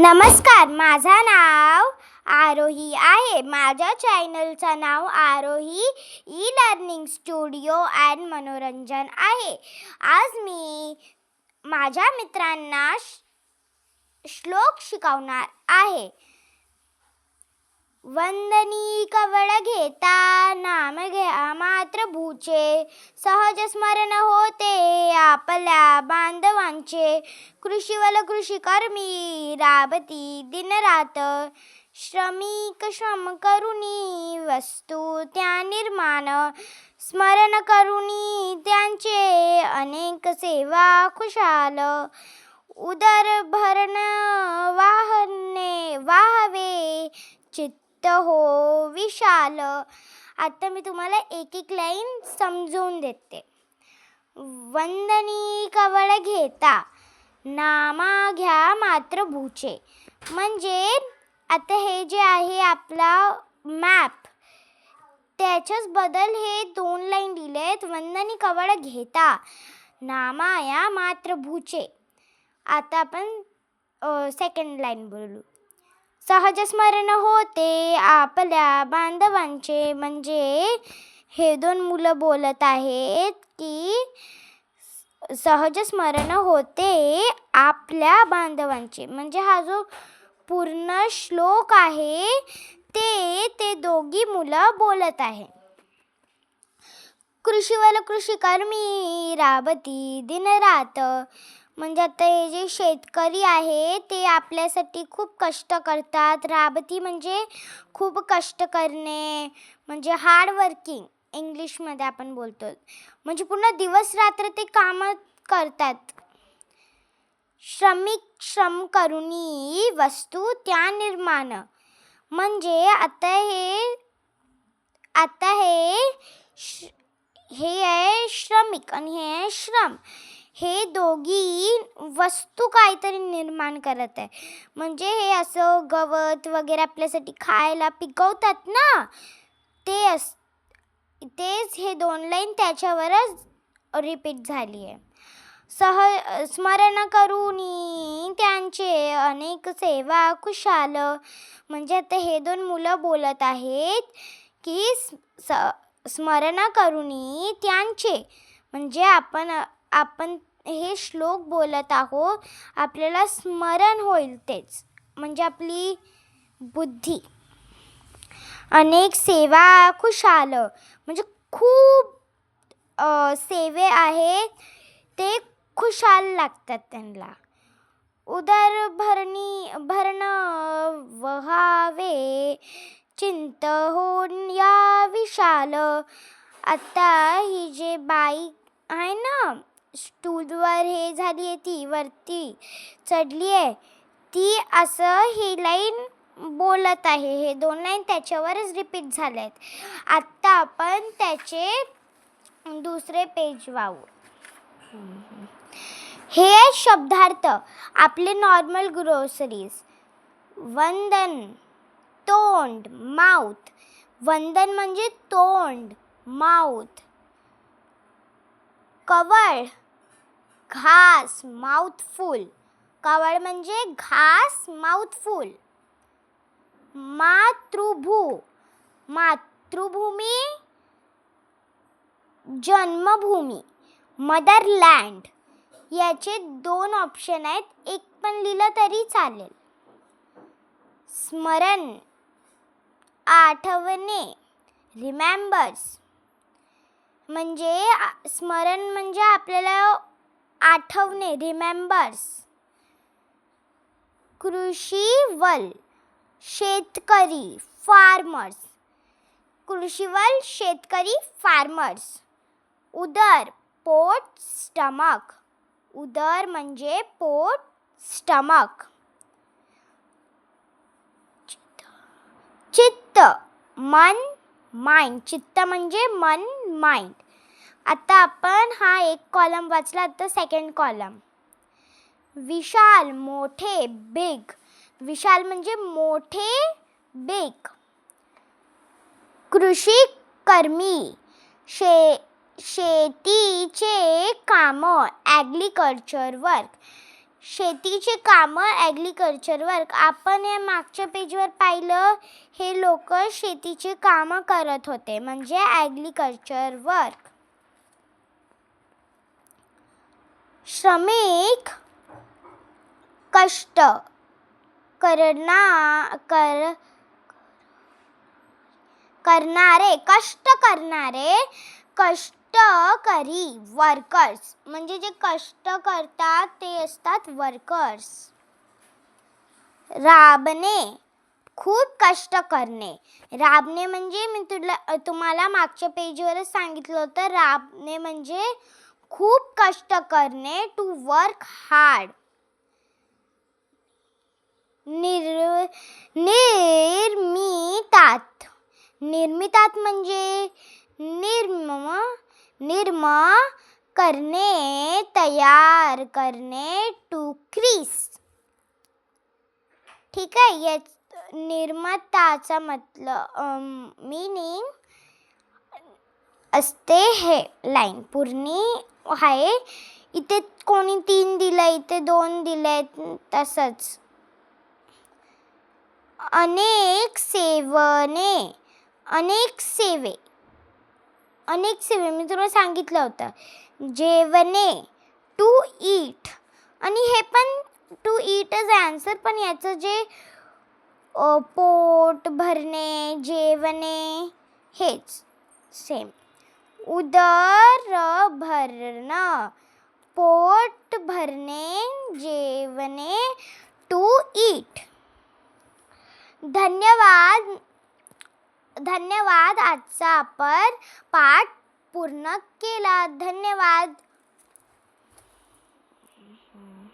नमस्कार माझं नाव आरोही आहे. माझ्या चॅनलचं नाव Arohi E learning studio and मनोरंजन आहे. आज मी माझ्या मित्रांना श- श्लोक शिकवणार आहे. वंदनी कवळ घेता नाम घ्या मात्र भूचे सहज स्मरण होते आपल्या बांधवांचे कृषीवल कृषी कर्मी राबती दिनरात श्रमिक श्रम करुणी वस्तू त्या निर्माण स्मरण करुणी त्यांचे अनेक सेवा खुशाल उदर भरण वाहने वाहवे चित्त हो विशाल. आता मी तुम्हाला एक एक लाईन समजवून देते. वंदनी कवळ घेता नामा घ्या मात्र भूचे. म्हणजे आता हे जे आहे आपला मॅप त्याच्याच बदल हे दोन लाईन दिले आहेत. वंदनी कवळ घेता नामाया मात्र भूचे. आता आपण सेकंड लाईन बोलू. सहज स्मरण होते आपल्या बांधवांचे. म्हणजे हे दोन मुलं बोलत आहेत की सहज स्मरण होते आपल्या बांधवांचे. म्हणजे हा जो पूर्ण श्लोक आहे ते ते दोघी मुलं बोलत आहे कृषीवल कृषी कर्मी राबती दिनरात म्हणजे आता हे जे शेतकरी आहे ते आपल्यासाठी खूप कष्ट करतात. राबती म्हणजे खूप कष्ट करणे म्हणजे हार्ड वर्किंग इंग्लिशमध्ये आपण बोलतो. म्हणजे पूर्ण दिवस रात्र ते कामं करतात. श्रमिक श्रम करुणी वस्तू त्या निर्माण. म्हणजे आता हे आता हे श हे आहे श्रमिक आणि हे आहे श्रम. हे दोघी वस्तू काहीतरी निर्माण करत आहे. म्हणजे हे असं गवत वगैरे आपल्यासाठी खायला पिकवतात ना ते अस तेच हे दोन लाईन त्याच्यावरच रिपीट झाली आहे. सह स्मरण करुनी त्यांचे अनेक सेवा कुशाल. म्हणजे आता हे दोन मुलं बोलत आहेत की स स्मरण करुनी त्यांचे. म्हणजे आपण आपण हे श्लोक बोलत आहोत आपल्याला स्मरण होईल तेच. म्हणजे आपली बुद्धी. अनेक सेवा खुशाल. म्हणजे खूप सेवे आहेत ते खुशाल लागतात त्यांना. उदर भरणी भरणं वहावे चिंत होऊन या विशाल. आता ही जे बाई आहे ना स्टूलवर हे झाली आहे ती वरती चढली आहे. ती असं ही लाईन बोलत आहे. हे दोन लाईन त्याच्यावरच रिपीट झाले आहेत आत्ता आपण त्याचे दुसरे पेज वाहू. हे शब्दार्थ. आपले नॉर्मल ग्रोसरीज वंदन तोंड माउथ वंदन म्हणजे तोंड माउथ कवळ घास माउथफुल कवळ म्हणजे घास माउथफुल मातृभू. मातृभूमी जन्मभूमी. मदरलँड याचे दोन ऑप्शन आहेत. एक पण लिहिलं तरी चालेल. स्मरण. आठवणे. रिमेंबर्स म्हणजे स्मरण म्हणजे आपल्याला आठवणे रिमेंबर्स कृषीवल शेतकरी फार्मर्स कृषीवल शेतकरी फार्मर्स उदर पोट स्टमक उदर म्हणजे पोट स्टमक चित्त मन माइंड चित्त म्हणजे मन माइंड आता आपण हा एक कॉलम वाचला तर सेकंड कॉलम विशाल मोठे बिग विशाल म्हणजे मोठे बिग कृषी कर्मी शे शेतीचे कामं ॲग्रिकल्चर वर्क शेतीचे कामं ॲग्रिकल्चर वर्क आपण या मागच्या पेजवर पाहिलं हे लोक शेतीचे कामं करत होते म्हणजे ॲग्रिकल्चर वर्क श्रमिक कष्ट करणा कर करणारे कष्ट करणारे कष्ट कष्टकरी वर्कर्स म्हणजे जे कष्ट करतात ते असतात वर्कर्स राबणे खूप कष्ट करणे. राबणे म्हणजे मी तुला तुम्हाला मागच्या पेजवरच सांगितलं होतं. राबणे म्हणजे खूप कष्ट करणे टू वर्क हार्ड निर निर्मितात. निर्मितात म्हणजे निर्म निर्म करणे तयार करणे टू क्रीस ठीक आहे या निर्माताचा मतलब मीनिंग असते हे लाईन पूर्णी आहे. इथे कोणी तीन दिलं इथे दोन दिले तसंच. अनेक सेवने अनेक सेवे. अनेक सेवे. मी तुला सांगितलं होतं. जेवणे टू ईट आणि हे पण टू ईटच आन्सर पण याचं जे पोट भरणे जेवणे हेच. सेम उदर भरणं पोट भरणे जेवणे टू ईट धन्यवाद. धन्यवाद. आजचा आपण पाठ पूर्ण केला. धन्यवाद.